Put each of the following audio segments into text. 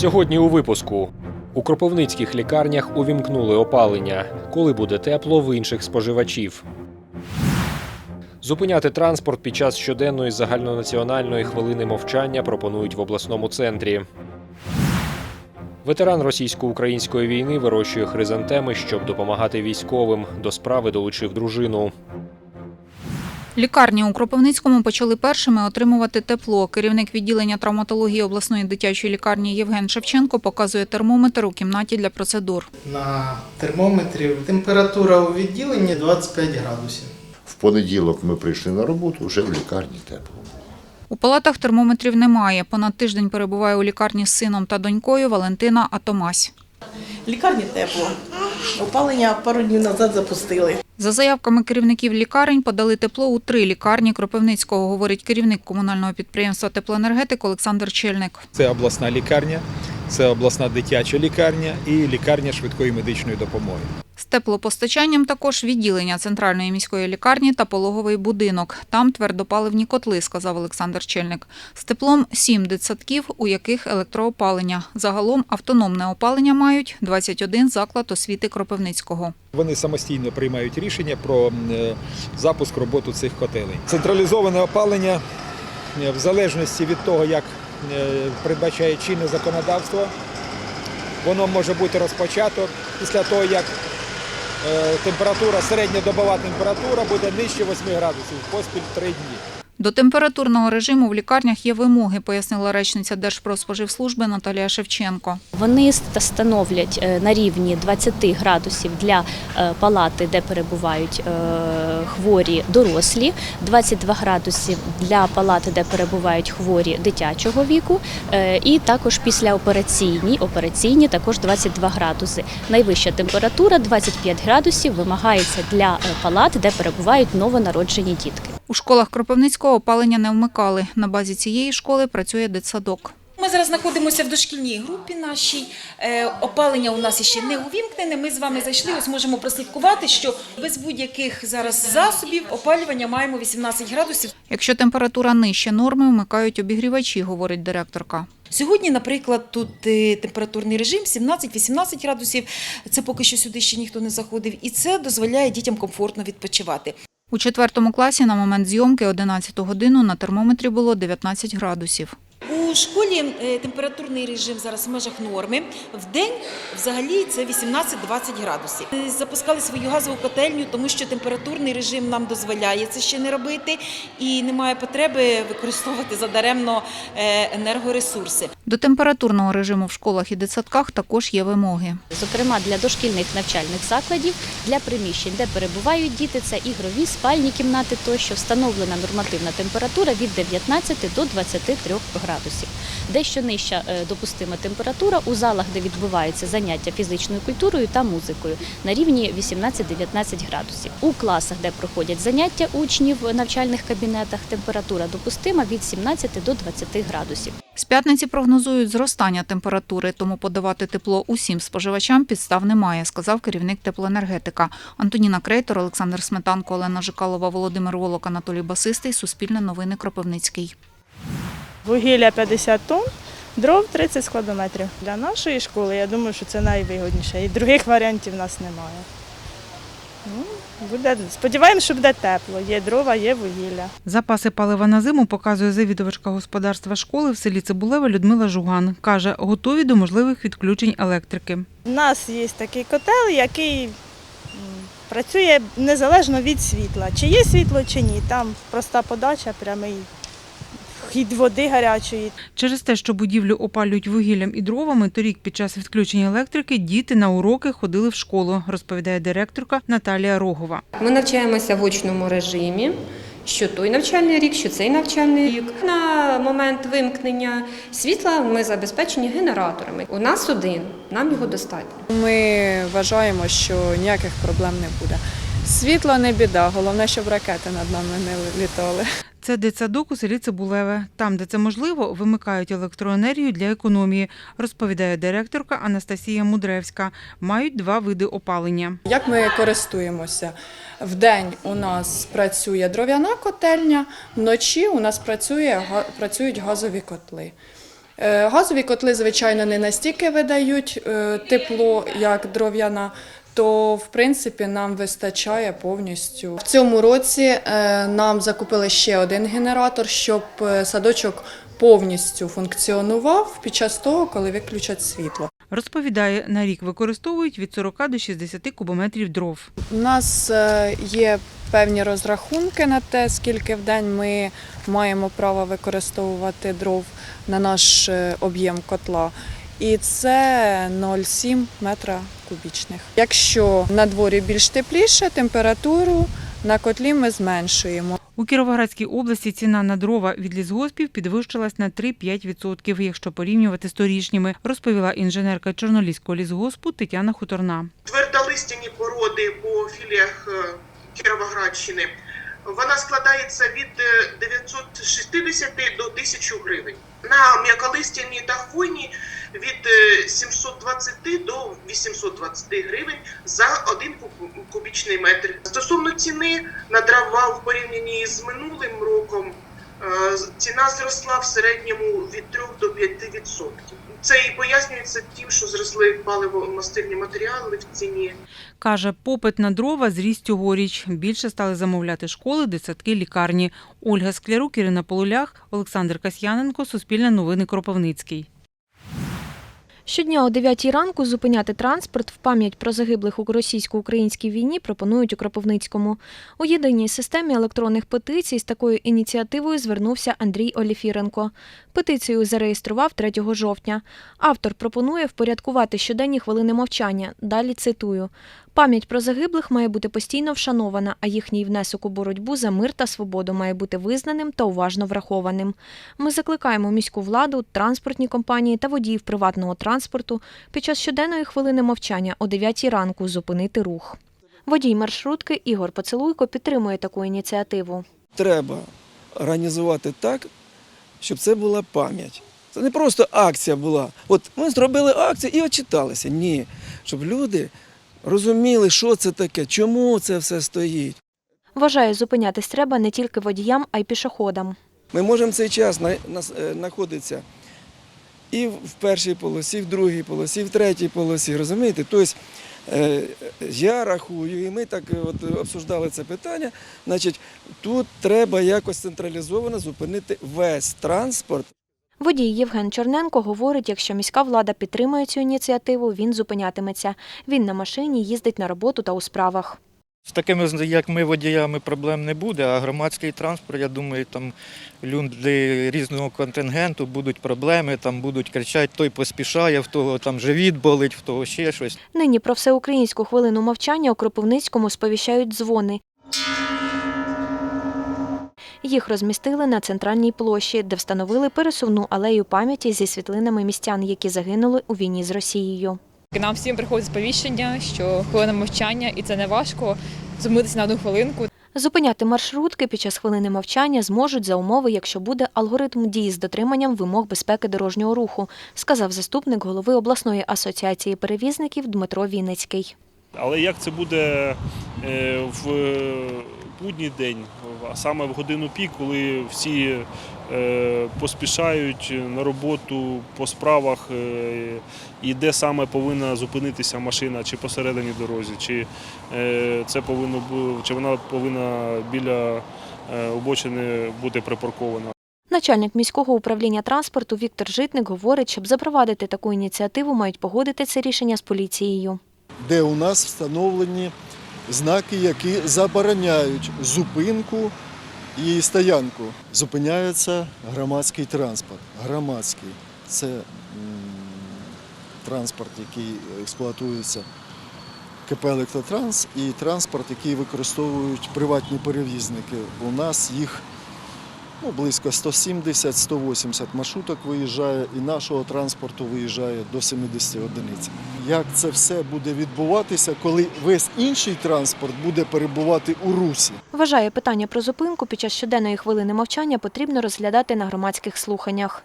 Сьогодні у випуску у кропивницьких лікарнях увімкнули опалення. Коли буде тепло в інших споживачів. Зупиняти транспорт під час щоденної загальнонаціональної хвилини мовчання пропонують в обласному центрі. Ветеран російсько-української війни вирощує хризантеми, щоб допомагати військовим. До справи долучив дружину. Лікарні у Кропивницькому почали першими отримувати тепло. Керівник відділення травматології обласної дитячої лікарні Євген Шевченко показує термометр у кімнаті для процедур. На термометрі температура у відділенні 25 градусів. В понеділок ми прийшли на роботу, вже в лікарні тепло. У палатах термометрів немає. Понад тиждень перебуває у лікарні з сином та донькою Валентина Атомась. Лікарні тепло. Опалення пару днів назад запустили. За заявками керівників лікарень подали тепло у три лікарні Кропивницького, говорить керівник комунального підприємства теплоенергетик Олександр Чельник. Це обласна лікарня, це обласна дитяча лікарня і лікарня швидкої медичної допомоги. З теплопостачанням також відділення центральної міської лікарні та пологовий будинок. Там твердопаливні котли, сказав Олександр Чельник. З теплом сім дитсадків, у яких електроопалення. Загалом автономне опалення мають 21 заклад освіти Кропивницького. Вони самостійно приймають рішення про е, запуск роботи цих котелень. Централізоване опалення е, в залежності від того, як е, передбачає чинне законодавство, воно може бути розпочато після того, як температура, середньодобова температура буде нижче 8 градусів поспіль 3 дні. До температурного режиму в лікарнях є вимоги, пояснила речниця Держпродспоживслужби Наталія Шевченко. Вони ст- становлять е, на рівні 20 градусів для е, палати, де перебувають е, хворі дорослі, 22 градусів для палати, де перебувають хворі дитячого віку, і також післяопераційні, операційні також 22 градуси. Найвища температура 25 градусів вимагається для палат, де перебувають новонароджені дітки. У школах Кропивницького опалення не вмикали. На базі цієї школи працює дитсадок. Ми зараз знаходимося в дошкільній групі нашій. Е, Опалення у нас ще не увімкнене. Ми з вами зайшли. Ось можемо прослідкувати, що без будь-яких зараз засобів опалювання маємо 18 градусів. Якщо температура нижче норми, вмикають обігрівачі, говорить директорка. Сьогодні, наприклад, тут е, температурний режим 17-18 градусів. Це поки що сюди ще ніхто не заходив, і це дозволяє дітям комфортно відпочивати. У четвертому класі на момент зйомки 11 годину на термометрі було 19 градусів. У школі е, температурний режим зараз в межах норми. В день взагалі це 18-20 градусів. Запускали свою газову котельню, тому що температурний режим нам дозволяє це ще не робити, і немає потреби використовувати задаремно е, енергоресурси. До температурного режиму в школах і дитсадках також є вимоги. Зокрема, для дошкільних навчальних закладів, для приміщень, де перебувають діти, це ігрові, спальні кімнати тощо встановлена нормативна температура від 19 до 23 градусів. Дещо нижча е, допустима температура у залах, де відбуваються заняття фізичною культурою та музикою, на рівні 18-19 градусів. У класах, де проходять заняття учнів в навчальних кабінетах, температура допустима від 17 до 20 градусів. З п'ятниці прогнозують зростання температури, тому подавати тепло усім споживачам підстав немає, сказав керівник теплоенергетика. Антоніна Крейтор, Олександр Сметанко, Олена Жикалова, Володимир Волок, Анатолій Басистий. Суспільне новини Кропивницький. Вугілля 50 тонн, дров 30 складометрів. Для нашої школи, я думаю, що це найвигодніше. І других варіантів в нас немає. Ну, буде, сподіваємося, що буде тепло. Є дрова, є вугілля. Запаси палива на зиму показує завідувачка господарства школи в селі Цибулеве Людмила Жуган. Каже, готові до можливих відключень електрики. У нас є такий котел, який працює незалежно від світла. Чи є світло, чи ні. Там проста подача, прямий хід води гарячої. Через те, що будівлю опалюють вугіллям і дровами, торік під час відключення електрики діти на уроки ходили в школу, розповідає директорка Наталія Рогова. Ми навчаємося в очному режимі. Що той навчальний рік, що цей навчальний рік. На момент вимкнення світла ми забезпечені генераторами. У нас один, нам його достатньо. Ми вважаємо, що ніяких проблем не буде. Світло не біда, головне, щоб ракети над нами не літали. Це дитсадок у селі Цибулеве. Там, де це можливо, вимикають електроенергію для економії, розповідає директорка Анастасія Мудревська. Мають два види опалення. Як ми користуємося? Вдень у нас працює дров'яна котельня, вночі у нас працює, працюють газові котли. Е, Газові котли, звичайно, не настільки видають е, тепло, як дров'яна, то в принципі нам вистачає повністю. В цьому році е, нам закупили ще один генератор, щоб е, садочок повністю функціонував під час того, коли виключать світло. Розповідає, на рік використовують від 40 до 60 кубометрів дров. У нас е, є певні розрахунки на те, скільки в день ми маємо право використовувати дров на наш об'єм котла. І це 0,7 метра кубічних. Якщо на дворі більш тепліше, температуру на котлі ми зменшуємо. У Кіровоградській області ціна на дрова від лісгоспів підвищилась на 3-5%, якщо порівнювати з торішніми, розповіла інженерка Чорноліського лісгоспу Тетяна Хуторна. твердолистяні породи по філіях е, Кіровоградщини. Вона складається від е, 960 до 1000 гривень. На м'яколистяні та хвойні від е, 720 до 820 гривень за один куб- кубічний метр. Стосовно ціни на дрова в порівнянні з минулим роком, е, ціна зросла в середньому від 3 до 5 відсотків. Це і пояснюється тим, що зросли паливо-мастильні матеріали в ціні. Каже, попит на дрова зріс цьогоріч. Більше стали замовляти школи, дитсадки, лікарні. Ольга Склярук, Ірина Полулях, Олександр Касьяненко, Суспільне новини Кропивницький. Щодня о 9 ранку зупиняти транспорт в пам'ять про загиблих у російсько-українській війні пропонують у Кропивницькому. У єдиній системі електронних петицій з такою ініціативою звернувся Андрій Оліфіренко. Петицію зареєстрував 3 жовтня. Автор пропонує впорядкувати щоденні хвилини мовчання. Далі цитую: пам'ять про загиблих має бути постійно вшанована, а їхній внесок у боротьбу за мир та свободу має бути визнаним та уважно врахованим. Ми закликаємо міську владу, транспортні компанії та водіїв приватного транспорту під час щоденної хвилини мовчання о 9 ранку зупинити рух. Водій маршрутки Ігор Поцелуйко підтримує таку ініціативу. Треба організувати так, щоб це була пам'ять. Це не просто акція була. От ми зробили акцію і отчиталися. Ні. Щоб люди розуміли, що це таке, чому це все стоїть. Вважає, зупинятись треба не тільки водіям, а й пішоходам. Ми можемо цей час е, знаходитися і в першій полосі, і в другій полосі, і в третій полосі. Розумієте? Тобто е, я рахую, і ми так е, от обсуждали це питання. Значить, тут треба якось централізовано зупинити весь транспорт. Водій Євген Чорненко говорить, якщо міська влада підтримує цю ініціативу, він зупинятиметься. Він на машині їздить на роботу та у справах. З такими, як ми, водіями, проблем не буде, а громадський транспорт, я думаю, там люди різного контингенту будуть проблеми, там будуть кричати, той поспішає, в того там живіт болить, в того ще щось. Нині про всеукраїнську хвилину мовчання у Кропивницькому сповіщають дзвони. Їх розмістили на центральній площі, де встановили пересувну алею пам'яті зі світлинами містян, які загинули у війні з Росією. Нам всім приходить сповіщення, що хвилина мовчання, і це не важко зумитися на одну хвилинку. Зупиняти маршрутки під час хвилини мовчання зможуть за умови, якщо буде алгоритм дії з дотриманням вимог безпеки дорожнього руху, сказав заступник голови обласної асоціації перевізників Дмитро Вінницький. Але як це буде е, в будній день, а саме в годину пік, коли всі е, поспішають на роботу по справах, е, і де саме повинна зупинитися машина, чи посередині дорозі, чи е, це повинно чи вона повинна біля обочини бути припаркована. Начальник міського управління транспорту Віктор Житник говорить, щоб запровадити таку ініціативу, мають погодити це рішення з поліцією. де у нас встановлені знаки, які забороняють зупинку і стоянку. Зупиняється громадський транспорт. Громадський це транспорт, який експлуатується КП Електротранс, і транспорт, який використовують приватні перевізники. У нас їх ну, близько 170-180 маршруток виїжджає, і нашого транспорту виїжджає до 70 одиниць. Як це все буде відбуватися, коли весь інший транспорт буде перебувати у русі? Вважає питання про зупинку під час щоденної хвилини мовчання потрібно розглядати на громадських слуханнях.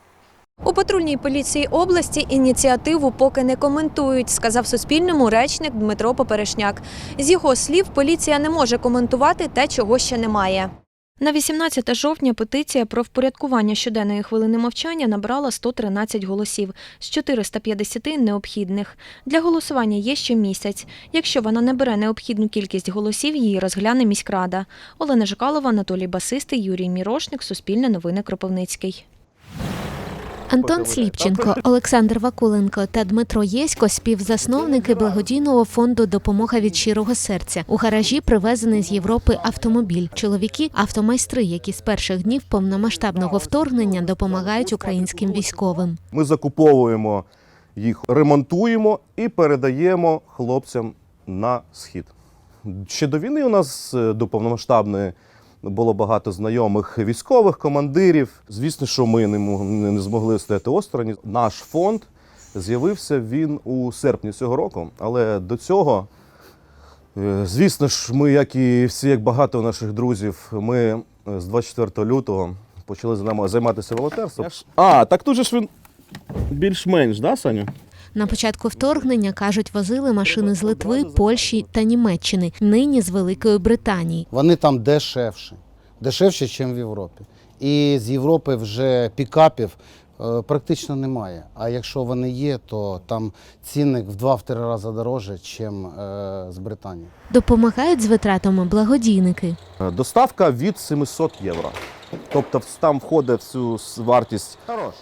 У патрульній поліції області ініціативу поки не коментують, сказав Суспільному речник Дмитро Поперешняк. З його слів, поліція не може коментувати те, чого ще немає. На 18 жовтня петиція про впорядкування щоденної хвилини мовчання набрала 113 голосів з 450 необхідних. Для голосування є ще місяць. Якщо вона не бере необхідну кількість голосів, її розгляне міськрада. Олена Жикалова, Анатолій Басистий, Юрій Мірошник, Суспільне новини Кропивницький. Антон Сліпченко, Олександр Вакуленко та Дмитро Єсько співзасновники благодійного фонду Допомога від щирого серця. У гаражі привезений з Європи автомобіль. Чоловіки автомайстри, які з перших днів повномасштабного вторгнення допомагають українським військовим. Ми закуповуємо їх, ремонтуємо і передаємо хлопцям на схід. Ще до війни у нас е, до повномасштабної було багато знайомих військових командирів. Звісно, що ми не, не змогли стояти осторонь. Наш фонд з'явився він у серпні цього року, але до цього. Е, Звісно ж, ми, як і всі, як багато наших друзів, ми е, з 24 лютого почали займа- займатися волонтерством. А, так тут же ж він більш-менш, да, Саня? На початку вторгнення кажуть, возили машини з Литви, Польщі та Німеччини. Нині з Великої Британії. Вони там дешевші, дешевші, ніж в Європі. І з Європи вже пікапів е, практично немає. А якщо вони є, то там цінник в 2-3 рази дорожче, ніж е, з Британії. Допомагають з витратами благодійники. Е, Доставка від 700 євро. Тобто там входить всю вартість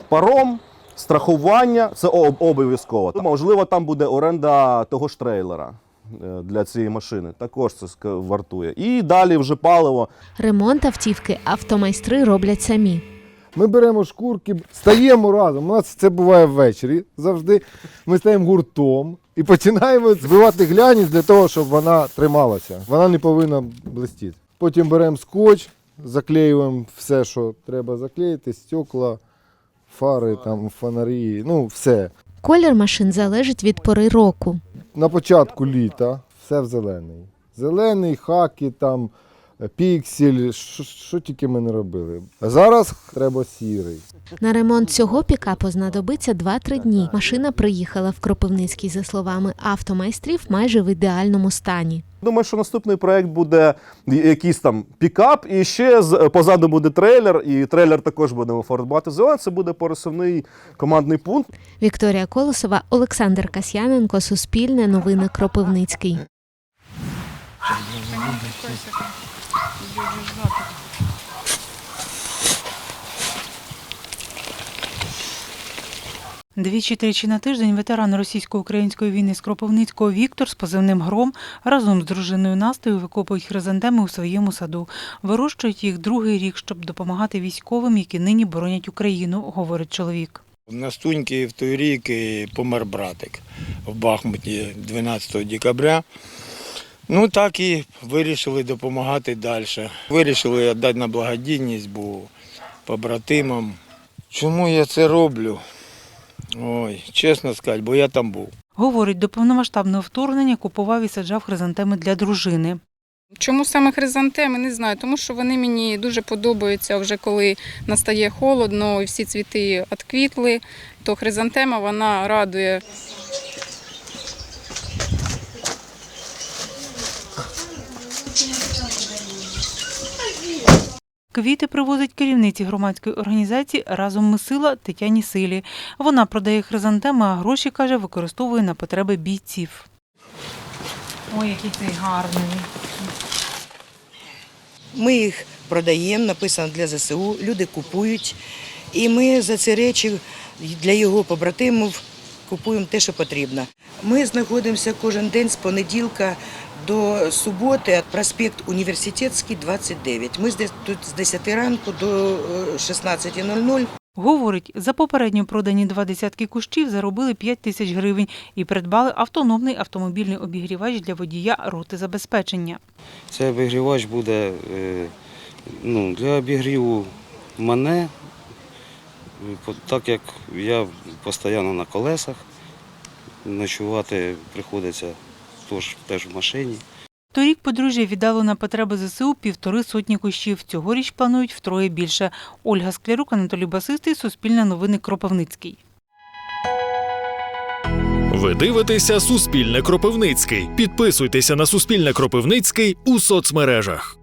паром, страхування, це об- обов'язково. Можливо, там буде оренда того ж трейлера е, для цієї машини. Також це вартує. І далі вже паливо. Ремонт автівки автомайстри роблять самі. Ми беремо шкурки, стаємо разом. У нас це буває ввечері завжди. Ми стаємо гуртом і починаємо збивати глянець для того, щоб вона трималася. Вона не повинна блистіти. Потім беремо скотч, заклеюємо все, що треба заклеїти, стекла, фари, там, фонарі, ну все. Колір машин залежить від пори року. На початку літа все в зелений. Зелений, хаки, там, е, піксель, що, що тільки ми не робили. А зараз треба сірий. На ремонт цього пікапу знадобиться 2-3 дні. Машина приїхала в Кропивницький, за словами автомайстрів, майже в ідеальному стані. Думаю, що наступний проект буде якийсь там пікап, і ще з- позаду буде трейлер, і трейлер також будемо фарбувати зелений. Це буде пересувний командний пункт. Вікторія Колосова, Олександр Касьяненко, Суспільне новини Кропивницький. Двічі-тричі на тиждень ветеран російсько-української війни з Кропивницького Віктор з позивним Гром разом з дружиною Настею викопують хризантеми у своєму саду. Вирощують їх другий рік, щоб допомагати військовим, які нині боронять Україну, говорить чоловік. На Стуньки в той рік помер братик в Бахмуті 12 декабря. Ну так і вирішили допомагати далі. Вирішили віддати на благодійність, бо побратимам. Чому я це роблю? Ой, чесно сказати, бо я там був. Говорить, до повномасштабного вторгнення купував і саджав хризантеми для дружини. Чому саме хризантеми, не знаю, тому що вони мені дуже подобаються вже коли настає холодно і всі цвіти відквітли, то хризантема вона радує. Квіти привозить керівниці громадської організації Разом ми сила Тетяні Силі. Вона продає хризантеми, а гроші каже, використовує на потреби бійців. Ой, який цей гарний. Ми їх продаємо, написано для ЗСУ, люди купують. І ми за ці речі для його побратимів купуємо те, що потрібно. Ми знаходимося кожен день з понеділка до суботи, проспект Університетський, 29. Ми здесь тут з 10 ранку до е, 16.00. Говорить, за попередньо продані два десятки кущів заробили 5 тисяч гривень і придбали автономний автомобільний обігрівач для водія роти забезпечення. Цей обігрівач буде е, ну, для обігріву мене, е, так як я постійно на колесах, ночувати приходиться теж, теж в машині. Торік подружжя віддало на потреби ЗСУ півтори сотні кущів. Цьогоріч планують втроє більше. Ольга Склярук, Анатолій Басистий, Суспільне новини Кропивницький. Ви дивитеся Суспільне Кропивницький. Підписуйтеся на Суспільне Кропивницький у соцмережах.